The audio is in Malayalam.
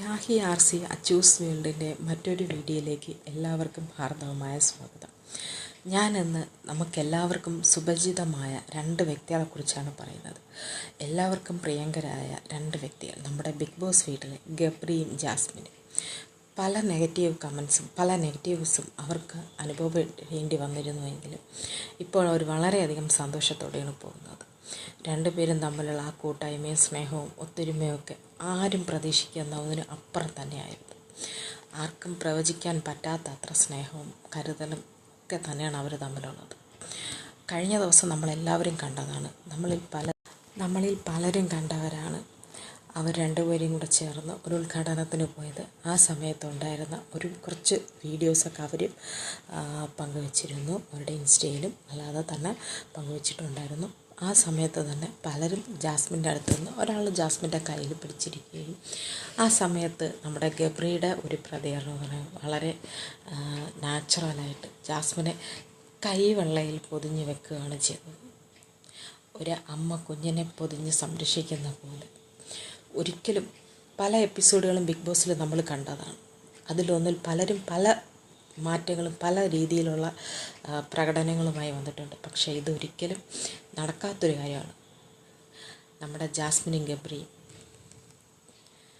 രാഹി ആർ സി അച്ചൂസ് വേൾഡിന്റെ മറ്റൊരു വീഡിയോയിലേക്ക് എല്ലാവർക്കും ഹാർദവമായ സ്വാഗതം. ഞാനിന്ന് നമുക്കെല്ലാവർക്കും സുപരിചിതമായ രണ്ട് വ്യക്തികളെക്കുറിച്ചാണ് പറയുന്നത്. എല്ലാവർക്കും പ്രിയങ്കരായ രണ്ട് വ്യക്തികൾ നമ്മുടെ ബിഗ് ബോസ് വീട്ടിലെ ഗബ്രിയും ജാസ്മിനും. പല നെഗറ്റീവ് കമൻസും പല നെഗറ്റീവ്സും അവർക്ക് അനുഭവപ്പെടേണ്ടി വന്നിരുന്നുവെങ്കിലും ഇപ്പോൾ അവർ വളരെയധികം സന്തോഷത്തോടെയാണ് പോകുന്നത്. രണ്ടുപേരും തമ്മിലുള്ള ആ കൂട്ടായ്മയും സ്നേഹവും ഒത്തൊരുമയും ഒക്കെ ആരും പ്രതീക്ഷിക്കുന്നതിന് അപ്പുറം തന്നെയായിരുന്നു. ആർക്കും പ്രവചിക്കാൻ പറ്റാത്ത അത്ര സ്നേഹവും കരുതലും ഒക്കെ തന്നെയാണ് അവർ തമ്മിലുള്ളത്. കഴിഞ്ഞ ദിവസം നമ്മളെല്ലാവരും കണ്ടതാണ്. നമ്മളിൽ പല നമ്മളിൽ പലരും കണ്ടവരാണ് അവർ രണ്ടുപേരും കൂടെ ചേർന്ന് ഒരു ഉദ്ഘാടനത്തിന് പോയത്. ആ സമയത്തുണ്ടായിരുന്ന ഒരു കുറച്ച് വീഡിയോസൊക്കെ അവർ പങ്കുവച്ചിരുന്നു. അവരുടെ ഇൻസ്റ്റയിലും അല്ലാതെ തന്നെ പങ്കുവച്ചിട്ടുണ്ടായിരുന്നു. ആ സമയത്ത് തന്നെ പലരും ജാസ്മിന്റെ അടുത്ത് നിന്ന് ഒരാൾ ജാസ്മിന്റെ കയ്യിൽ പിടിച്ചിരിക്കുകയും ആ സമയത്ത് നമ്മുടെ ഗബ്രിയുടെ ഒരു പ്രതികരണം പറയുന്നത് വളരെ നാച്ചുറലായിട്ട് ജാസ്മിനെ കൈവെള്ളയിൽ പൊതിഞ്ഞ് വെക്കുകയാണ് ചെയ്തത്. ഒരു അമ്മ കുഞ്ഞിനെ പൊതിഞ്ഞ് സംരക്ഷിക്കുന്ന പോലെ. ഒരിക്കലും പല എപ്പിസോഡുകളും ബിഗ് ബോസിൽ നമ്മൾ കണ്ടതാണ്. അതിലൊന്നിൽ പലരും പല മാറ്റങ്ങളും പല രീതിയിലുള്ള പ്രകടനങ്ങളുമായി വന്നിട്ടുണ്ട്. പക്ഷേ ഇതൊരിക്കലും നടക്കാത്തൊരു കാര്യമാണ്. നമ്മുടെ ജാസ്മിനും ഗബ്രിയും